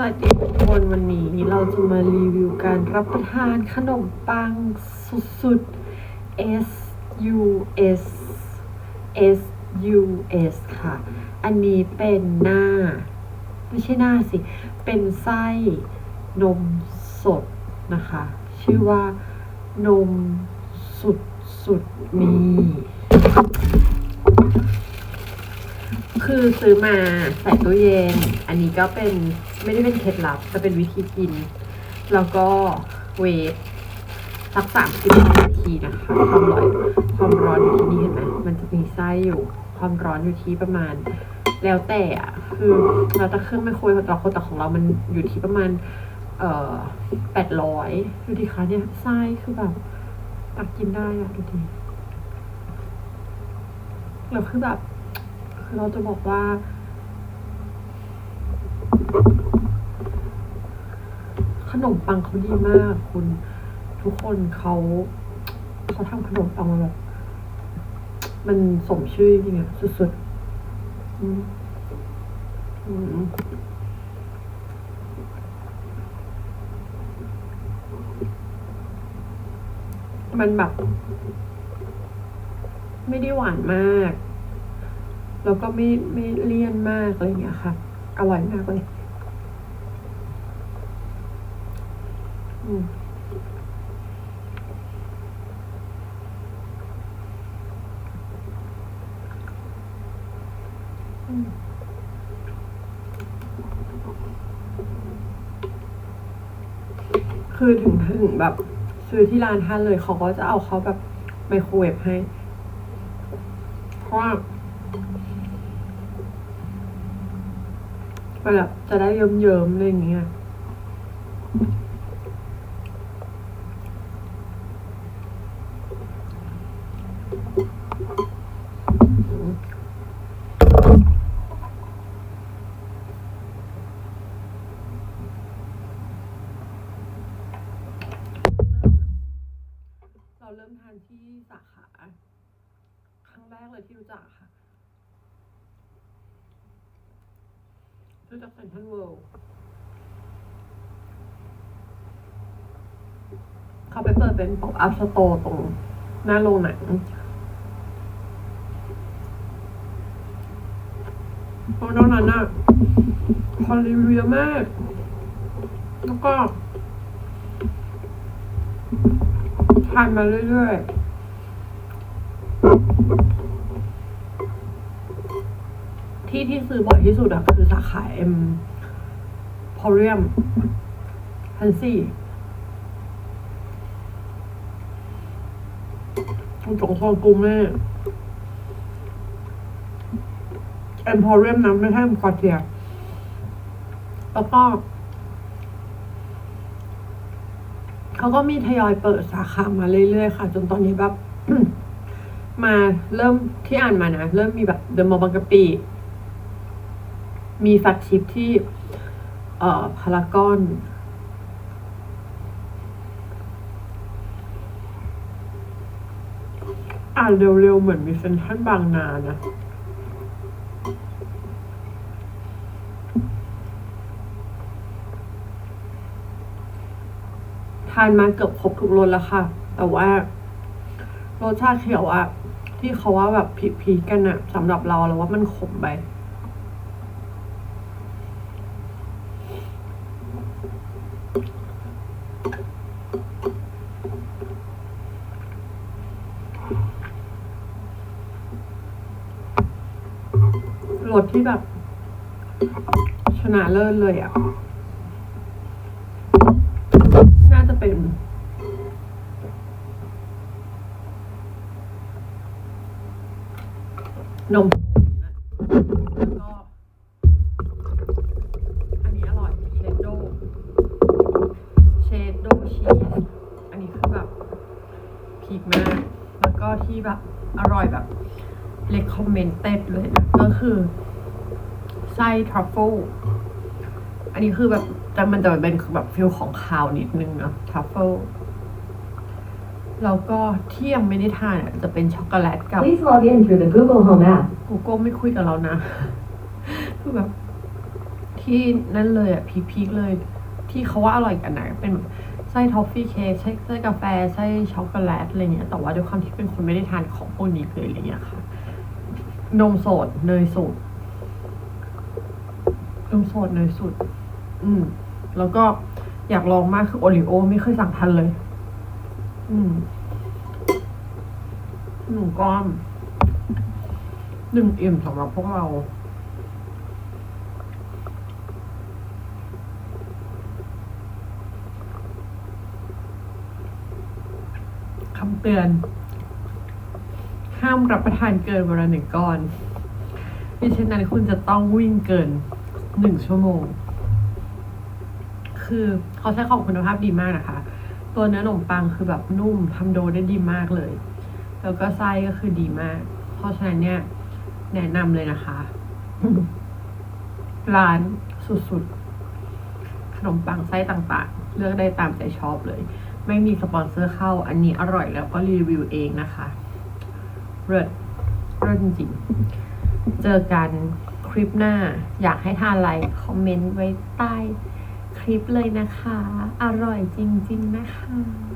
สวัสดีทุกคนวันนี้เราจะมารีวิวการรับประทานขนมปังสุดๆ S U S S U S ค่ะ อันนี้เป็นหน้า ไม่ใช่หน้าสิ เป็นไส้นมสดนะคะ ชื่อว่านมสุดสุดมี คือซื้อมาใส่ตู้เย็น อันนี้ก็เป็นไม่ได้เป็นเคล็ดลับแต่เป็นวิธีกิน แล้วก็เวฟสักสามสิบนาทีนะคะ ความร้อนความร้อนอยู่ที่นี่เห็นไหมมันจะมีไส้อยู่ความร้อนอยู่ที่ประมาณ แล้วแต่อะคือเราจะเครื่องไม่โครวเราคนแต่ของเรามันอยู่ที่ประมาณ เอ่อแปดร้อยดูดิคะเนี่ยไส้คือแบบตักกินได้อะดูดิแล้วคือแบบ เราจะบอกว่า ขนมปังเขาดีมาก คุณ ทุกคนเขาเขาทำขนมปังมาแบบมันสมชื่อจริงๆอะสุดๆอืมอืมมันแบบ ไม่ได้หวานมาก แล้วก็ไม่ไม่เลี่ยนมากอะไรอย่างเงี้ยค่ะ อร่อยมากเลยอืมคือถึงถึงแบบ ซื้อที่ร้านท่านเลยเขาก็จะเอาเขาแบบไมโครเวฟให้ เพราะว่า แบบจะได้เยิ้มๆอะไรอย่างเงี้ยเราเริ่มทานที่สาขา ครั้งแรกเลยที่รู้จักค่ะ รู้จักเซ็นทรัลเวิลด์เขาไปเปิดเป็นป๊อปอัพสโตร์ตรง หน้าโรงหนังเพราะตอนนั้นน่ะคนรีวิวเยอะมาก แล้วก็ทานมาเรื่อยๆ ที่ที่ซื้อบ่อยที่สุดอะคือสาขาเอ็มพอเรียมพันสี่คุณจงซองกูแม่เอ็มพอเรียมนะไม่ใช่เอ็มคอเทียแล้วก็เขาก็มีทยอยเปิดสาขามาเรื่อยๆค่ะ จนตอนนี้แบบมาเริ่มที่อ่านมานะ เริ่มมีแบบเดอะมอลล์บางกะปิ มีแฟลกชิพที่ เอ่อพารากอน อ่านเร็วๆ เหมือนมีเซนทรัลบางนานะทานมาเกือบครบทุกรสแล้วค่ะ แต่ว่ารสชาติเขียวอะที่เขาว่าแบบพีๆกันอะสำหรับเราแล้วว่ามันขมไป รสที่แบบ ชนะเลิศเลยอะ น่าจะเป็น นมแล้วก็อันนี้อร่อยเชดโดเชดโดชีอันนี้คือแบบพีคมากแล้วก็ที่แบบอร่อยแบบเลคคอมเมนเต็ดเลยนะก็คือ ไส้ทรัฟเฟิลอันนี้คือแบบจะมันจะเป็นแบบฟิลของคาวนิดนึงเนาะทรัฟเฟิลแล้วก็ที่ยังไม่ได้ทานอะจะเป็นช็อกโกแลตกับ Please log in through the Google Home app. โกโก้ไม่คุยกับเรานะ คือแบบที่ที่นั่นเลยอะพีคๆเลย ที่เขาว่าอร่อยกันนะเป็นแบบไส้ทอฟฟี่เค้กไส้ไส้กาแฟไส้ช็อกโกแลตอะไรเงี้ยแต่ว่าด้วยความที่เป็นคนไม่ได้ทานของพวกนี้เลยอะไรเงี้ยค่ะ นมสดเนยสด นมสดเนยสดอืม แล้วก็อยากลองมากคือโอริโอไม่เคยสั่งทันเลย อืมหนึ่งก้อนหนึ่งอิ่มสำหรับพวกเรา คำเตือน ห้ามรับประทานเกินวันละหนึ่งก้อนมิฉะนั้นคุณจะต้องวิ่งเกิน หนึ่งชั่วโมง คือเขาใช้ของคุณภาพดีมากนะคะ ตัวเนื้อขนมปังคือแบบนุ่มทำโดได้ดีมากเลย แล้วก็ไส้ก็คือดีมาก เพราะฉะนั้นเนี่ย แนะนำเลยนะคะ ร้านสุดๆ ขนมปังไส้ต่างๆ เลือกได้ตามใจชอบเลย ไม่มีสปอนเซอร์เข้า อันนี้อร่อยแล้วก็รีวิวเองนะคะ เลิศเลิศจริงๆเจอกันค ลิปหน้า อยากให้ทานอะไร คอมเมนต์ไว้ใต้คลิปเลยนะคะ อร่อยจริง ๆ นะคะ